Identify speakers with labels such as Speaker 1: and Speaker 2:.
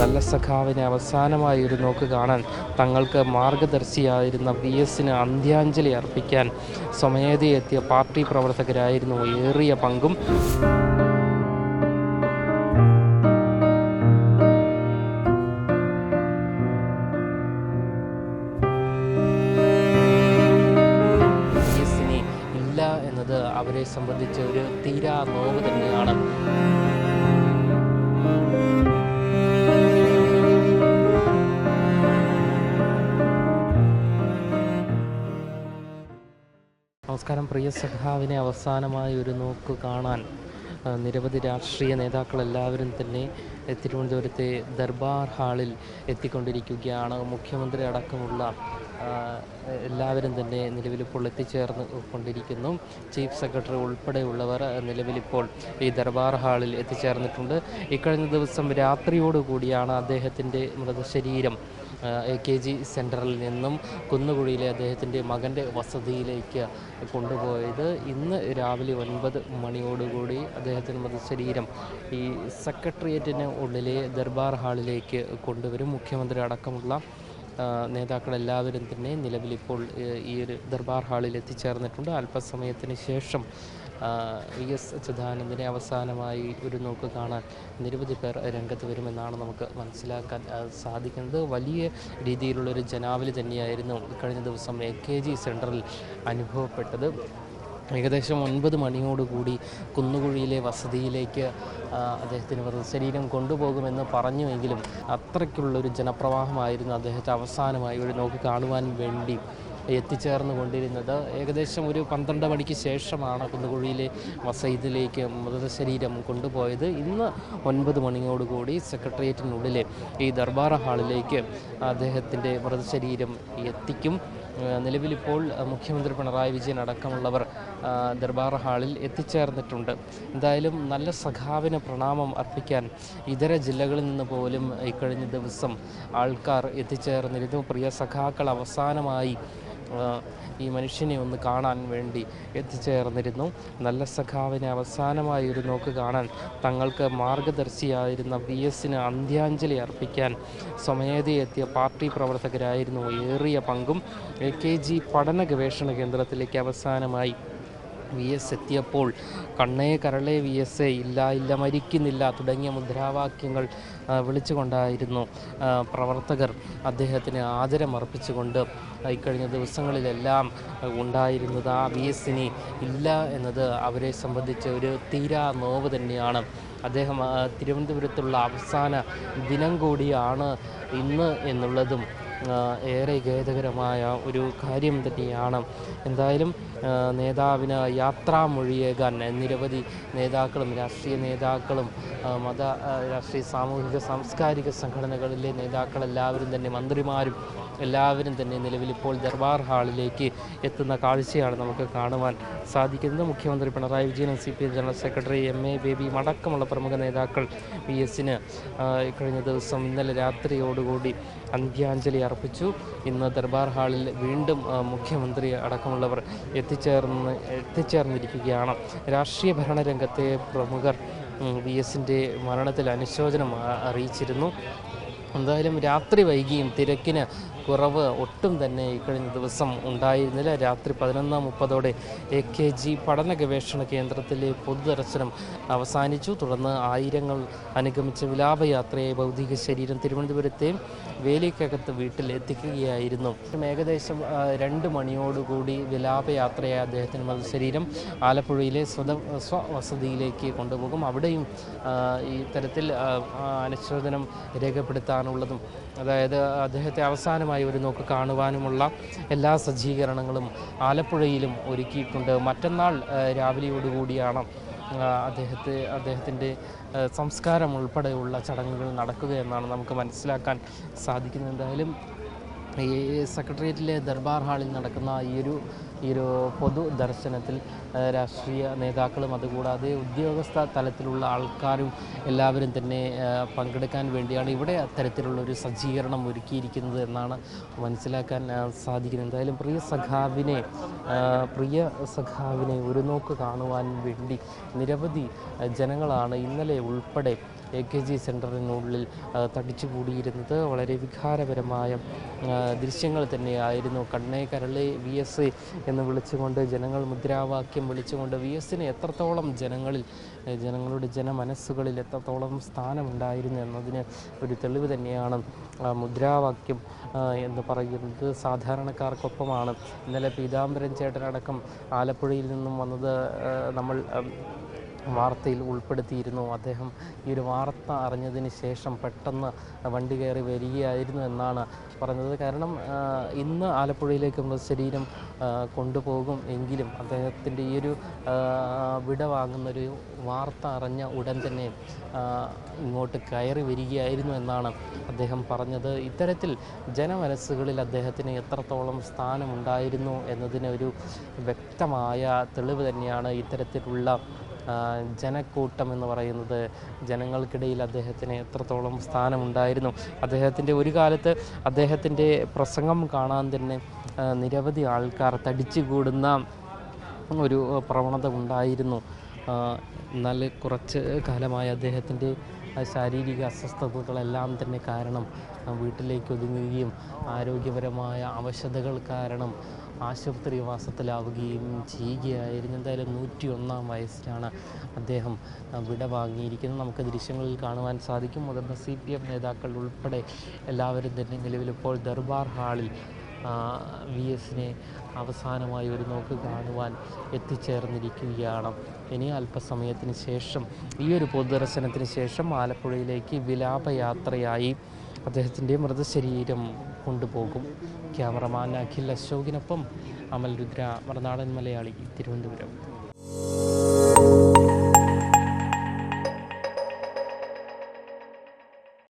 Speaker 1: നല്ല സഖാവിനെ അവസാനമായി ഒരു നോക്ക് കാണാൻ തങ്ങൾക്ക് മാർഗദർശിയായിരുന്ന വി എസിന് അന്ത്യാഞ്ജലി അർപ്പിക്കാൻ സ്വമേധയെത്തിയ പാർട്ടി പ്രവർത്തകരായിരുന്നു ഏറിയ പങ്കും. അവരെ സംബന്ധിച്ച ഒരു തീരാ നോവ് തന്നെയാണ്. നമസ്കാരം. പ്രിയ സഖാവിനെ അവസാനമായി ഒരു നോക്ക് കാണാൻ നിരവധി രാഷ്ട്രീയ നേതാക്കൾ എല്ലാവരും തന്നെ തിരുവനന്തപുരത്തെ ദർബാർ ഹാളിൽ എത്തിക്കൊണ്ടിരിക്കുകയാണ്. മുഖ്യമന്ത്രി അടക്കമുള്ള എല്ലാവരും തന്നെ നിലവിലിപ്പോൾ എത്തിച്ചേർന്ന് കൊണ്ടിരിക്കുന്നു. ചീഫ് സെക്രട്ടറി ഉൾപ്പെടെയുള്ളവർ നിലവിലിപ്പോൾ ഈ ദർബാർ ഹാളിൽ എത്തിച്ചേർന്നിട്ടുണ്ട്. ഇക്കഴിഞ്ഞ ദിവസം രാത്രിയോടുകൂടിയാണ് അദ്ദേഹത്തിന്റെ മൃതശരീരം എ കെ ജി സെന്ററിൽ നിന്നും കുന്നുകുഴിയിലെ അദ്ദേഹത്തിന്റെ മകന്റെ വസതിയിലേക്ക് കൊണ്ടുപോയത്. ഇന്ന് രാവിലെ ഒൻപത് മണിയോടുകൂടി അദ്ദേഹത്തിന്റെ മൃതശരീരം ഈ സെക്രട്ടേറിയറ്റിന് ഉള്ളിലെ ദർബാർ ഹാളിലേക്ക് കൊണ്ടുവരും. മുഖ്യമന്ത്രി അടക്കമുള്ള നേതാക്കളെല്ലാവരും തന്നെ നിലവിലിപ്പോൾ ഈ ഒരു ദർബാർ ഹാളിൽ എത്തിച്ചേർന്നിട്ടുണ്ട്. അല്പസമയത്തിന് ശേഷം വി എസ് അച്യുതാനന്ദനെ അവസാനമായി ഒരു നോക്ക് കാണാൻ നിരവധി പേർ രംഗത്ത് വരുമെന്നാണ് നമുക്ക് മനസ്സിലാക്കാൻ സാധിക്കുന്നത്. വലിയ രീതിയിലുള്ളൊരു ജനാവലി തന്നെയായിരുന്നു കഴിഞ്ഞ ദിവസം എ കെ ജി സെന്ററിൽ അനുഭവപ്പെട്ടത്. ഏകദേശം ഒൻപത് മണിയോടുകൂടി കുന്നുകുഴിയിലെ വസതിയിലേക്ക് അദ്ദേഹത്തിന് മൃതശരീരം ശരീരം കൊണ്ടുപോകുമെന്ന് പറഞ്ഞുവെങ്കിലും അത്രയ്ക്കുള്ളൊരു ജനപ്രവാഹമായിരുന്നു അദ്ദേഹത്തെ അവസാനമായി ഒരു നോക്കി കാണുവാൻ വേണ്ടി എത്തിച്ചേർന്ന് കൊണ്ടിരുന്നത്. ഏകദേശം ഒരു പന്ത്രണ്ട് മണിക്ക് ശേഷമാണ് കുന്നുകുഴിയിലെ വസൈദിലേക്ക് മൃതശരീരം കൊണ്ടുപോയത്. ഇന്ന് ഒൻപത് മണിയോടുകൂടി സെക്രട്ടേറിയറ്റിനുള്ളിലെ ഈ ദർബാർ ഹാളിലേക്ക് അദ്ദേഹത്തിന്റെ മൃതശരീരം എത്തിക്കും. നിലവിലിപ്പോൾ മുഖ്യമന്ത്രി പിണറായി വിജയൻ അടക്കമുള്ളവർ ദർബാർ ഹാളിൽ എത്തിച്ചേർന്നിട്ടുണ്ട്. എന്തായാലും നല്ല സഖാവിന് പ്രണാമം അർപ്പിക്കാൻ ഇതര ജില്ലകളിൽ നിന്ന് പോലും ഇക്കഴിഞ്ഞ ദിവസം ആൾക്കാർ എത്തിച്ചേർന്നിരുന്നു. പ്രിയ സഖാക്കൾ അവസാനമായി ഈ മനുഷ്യനെ ഒന്ന് കാണാൻ വേണ്ടി എത്തിച്ചേർന്നിരുന്നു. നല്ല സഖാവിനെ അവസാനമായി ഒരു നോക്ക് കാണാൻ തങ്ങൾക്ക് മാർഗദർശിയായിരുന്ന വി എസിന് അന്ത്യാഞ്ജലി അർപ്പിക്കാൻ സ്വമേധയെത്തിയ പാർട്ടി പ്രവർത്തകരായിരുന്നു ഏറിയ പങ്കും. എ കെ ജി പഠന ഗവേഷണ കേന്ദ്രത്തിലേക്ക് അവസാനമായി. വി എസ് എത്തിയപ്പോൾ കണ്ണേ കരളെ വി എസ് എ ഇല്ല ഇല്ല മരിക്കുന്നില്ല തുടങ്ങിയ മുദ്രാവാക്യങ്ങൾ വിളിച്ചുകൊണ്ടായിരുന്നു പ്രവർത്തകർ അദ്ദേഹത്തിന് ആദരമർപ്പിച്ചുകൊണ്ട് ഇക്കഴിഞ്ഞ ദിവസങ്ങളിലെല്ലാം ഉണ്ടായിരുന്നത് ആ വി എസിന് ഇല്ല എന്നത് അവരെ സംബന്ധിച്ച് ഒരു തീരാ നോവ് തന്നെയാണ്. അദ്ദേഹം തിരുവനന്തപുരത്തുള്ള അവസാന ദിനം കൂടിയാണ് ഇന്ന് എന്നുള്ളതും ഏറെ ഖേദകരമായ ഒരു കാര്യം തന്നെയാണ്. എന്തായാലും നേതാവിന് യാത്രാമൊഴിയേകാൻ നിരവധി നേതാക്കളും രാഷ്ട്രീയ നേതാക്കളും മത രാഷ്ട്രീയ സാമൂഹിക സാംസ്കാരിക സംഘടനകളിലെ നേതാക്കളെല്ലാവരും തന്നെ മന്ത്രിമാരും എല്ലാവരും തന്നെ നിലവിലിപ്പോൾ ദർബാർ ഹാളിലേക്ക് എത്തുന്ന കാഴ്ചയാണ് നമുക്ക് കാണുവാൻ സാധിക്കുന്നത്. മുഖ്യമന്ത്രി പിണറായി വിജയനും C P general secretary M A ബേബിയും അടക്കമുള്ള പ്രമുഖ നേതാക്കൾ വി എസിന് കഴിഞ്ഞ ദിവസം ഇന്നലെ രാത്രിയോടുകൂടി അന്ത്യാഞ്ജലി അർപ്പിച്ചു ഇന്ന് ദർബാർ ഹാളിൽ വീണ്ടും മുഖ്യമന്ത്രി അടക്കമുള്ളവർ എത്തിച്ചേർന്ന് എത്തിച്ചേർന്നിരിക്കുകയാണ്. രാഷ്ട്രീയ ഭരണരംഗത്തെ പ്രമുഖർ വി എസിന്റെ മരണത്തിൽ അനുശോചനം അറിയിച്ചിരുന്നു. എന്തായാലും രാത്രി വൈകിയും തിരക്കിന് കുറവ് ഒട്ടും തന്നെ ഇക്കഴിഞ്ഞ ദിവസം ഉണ്ടായിരുന്നില്ല. രാത്രി പതിനൊന്ന് മുപ്പതോടെ എ കെ ജി പഠന ഗവേഷണ കേന്ദ്രത്തിലെ പൊതുദർശനം അവസാനിച്ചു. തുടർന്ന് ആയിരങ്ങൾ അനുഗമിച്ച വിലാപയാത്രയെ ഭൗതിക ശരീരം തിരുവനന്തപുരത്തെ വേലിക്കകത്ത് വീട്ടിൽ എത്തിക്കുകയായിരുന്നു. ഏകദേശം രണ്ട് മണിയോടുകൂടി വിലാപയാത്രയായ അദ്ദേഹത്തിന് ശരീരം ആലപ്പുഴയിലെ സ്വത സ്വവസതിയിലേക്ക് കൊണ്ടുപോകും. അവിടെയും ഇത്തരത്തിൽ അനുശോചനം രേഖപ്പെടുത്താനുള്ളതും അതായത് അദ്ദേഹത്തെ അവസാനമായി ഒരു നോക്ക് കാണുവാനുമുള്ള എല്ലാ സജ്ജീകരണങ്ങളും ആലപ്പുഴയിലും ഒരുക്കിയിട്ടുണ്ട്. മറ്റന്നാൾ രാവിലെയോടുകൂടിയാണ് അദ്ദേഹത്തെ അദ്ദേഹത്തിന്റെ സംസ്കാരം ഉൾപ്പെടെയുള്ള ചടങ്ങുകൾ നടക്കുക എന്നാണ് നമുക്ക് മനസ്സിലാക്കാൻ സാധിക്കുന്നത്. എന്തായാലും ഈ സെക്രട്ടേറിയറ്റിലെ ദർബാർ ഹാളിൽ നടക്കുന്ന ഈ ഒരു ഈ ഒരു പൊതു ദർശനത്തിൽ രാഷ്ട്രീയ നേതാക്കളും അതുകൂടാതെ ഉദ്യോഗസ്ഥ തലത്തിലുള്ള ആൾക്കാരും എല്ലാവരും തന്നെ പങ്കെടുക്കാൻ വേണ്ടിയാണ് ഇവിടെ അത്തരത്തിലുള്ള ഒരു സജ്ജീകരണം ഒരുക്കിയിരിക്കുന്നത് എന്നാണ് മനസ്സിലാക്കാൻ സാധിക്കുന്നത്. എന്തായാലും പ്രിയ സഖാവിനെ പ്രിയ സഖാവിനെ ഒരു നോക്ക് കാണുവാൻ വേണ്ടി നിരവധി ജനങ്ങളാണ് ഇന്നലെ ഉൾപ്പെടെ എ കെ ജി സെന്ററിനുള്ളിൽ തടിച്ചു തടിച്ചുകൂടിയിരുന്നത് വളരെ വികാരപരമായ ദൃശ്യങ്ങൾ തന്നെയായിരുന്നു. കണ്ണേ കരളെ വി എസ് എന്ന് വിളിച്ചുകൊണ്ട് ജനങ്ങൾ മുദ്രാവാക്യം വിളിച്ചുകൊണ്ട് വി എസിന് എത്രത്തോളം ജനങ്ങളിൽ ജനങ്ങളുടെ ജനമനസ്സുകളിൽ എത്രത്തോളം സ്ഥാനമുണ്ടായിരുന്നു എന്നതിന് ഒരു തെളിവ് തന്നെയാണ് മുദ്രാവാക്യം എന്ന് പറയുന്നത്. സാധാരണക്കാർക്കൊപ്പമാണ്. ഇന്നലെ പീതാംബരൻ ചേട്ടനടക്കം ആലപ്പുഴയിൽ നിന്നും വന്നത് നമ്മൾ വാർത്തയിൽ ഉൾപ്പെടുത്തിയിരുന്നു. അദ്ദേഹം ഈ ഒരു വാർത്ത അറിഞ്ഞതിന് ശേഷം പെട്ടെന്ന് വണ്ടി കയറി വരികയായിരുന്നു എന്നാണ് പറഞ്ഞത്. കാരണം ഇന്ന് ആലപ്പുഴയിലേക്ക് മൃതശരീരം കൊണ്ടുപോകും എങ്കിലും അദ്ദേഹത്തിന്റെ ഈ ഒരു വിടവാങ്ങുന്നൊരു വിട വാങ്ങുന്നൊരു വാർത്ത അറിഞ്ഞ ഉടൻ തന്നെ ഇങ്ങോട്ട് കയറി വരികയായിരുന്നു എന്നാണ് അദ്ദേഹം പറഞ്ഞത്. ഇത്തരത്തിൽ ജനമനസ്സുകളിൽ അദ്ദേഹത്തിന് എത്രത്തോളം സ്ഥാനമുണ്ടായിരുന്നു എന്നതിന് ഒരു വ്യക്തമായ തെളിവ് തന്നെയാണ് ഇത്തരത്തിലുള്ള ജനക്കൂട്ടം എന്ന് പറയുന്നത് ജനങ്ങൾക്കിടയിൽ അദ്ദേഹത്തിന് എത്രത്തോളം സ്ഥാനമുണ്ടായിരുന്നു. അദ്ദേഹത്തിന്റെ ഒരു കാലത്ത് അദ്ദേഹത്തിന്റെ പ്രസംഗം കാണാൻ തന്നെ നിരവധി ആൾക്കാർ തടിച്ചുകൂടുന്ന ഒരു പ്രവണത ഉണ്ടായിരുന്നു. എന്നാൽ കുറച്ച് കാലമായി അദ്ദേഹത്തിന്റെ ശാരീരിക അസ്വസ്ഥതകളെല്ലാം തന്നെ കാരണം വീട്ടിലേക്ക് ഒതുങ്ങുകയും ആരോഗ്യപരമായ അവശതകൾ കാരണം ആശുപത്രിവാസത്തിലാവുകയും ചെയ്യുകയായിരുന്നു. എന്തായാലും നൂറ്റി ഒന്നാം വയസ്സിലാണ് അദ്ദേഹം വിട വാങ്ങിയിരിക്കുന്നത്. നമുക്ക് ദൃശ്യങ്ങളിൽ കാണുവാൻ സാധിക്കും. മുതിർന്ന സി പി എം നേതാക്കൾ ഉൾപ്പെടെ എല്ലാവരും തന്നെ നിലവിലിപ്പോൾ ദർബാർ ഹാളിൽ വി എസിനെ അവസാനമായി ഒരു നോക്ക് കാണുവാൻ എത്തിച്ചേർന്നിരിക്കുകയാണ്. ഇനി അല്പസമയത്തിന് ശേഷം ഈ ഒരു പൊതുദർശനത്തിന് ശേഷം ആലപ്പുഴയിലേക്ക് വിലാപയാത്രയായി അദ്ദേഹത്തിന്റെ മൃതശരീരം കൊണ്ടുപോകും. ക്യാമറമാൻ അഖിൽ അശോകിനൊപ്പം അമൽ രുദ്ര മറുനാടൻ മലയാളി തിരുവനന്തപുരം.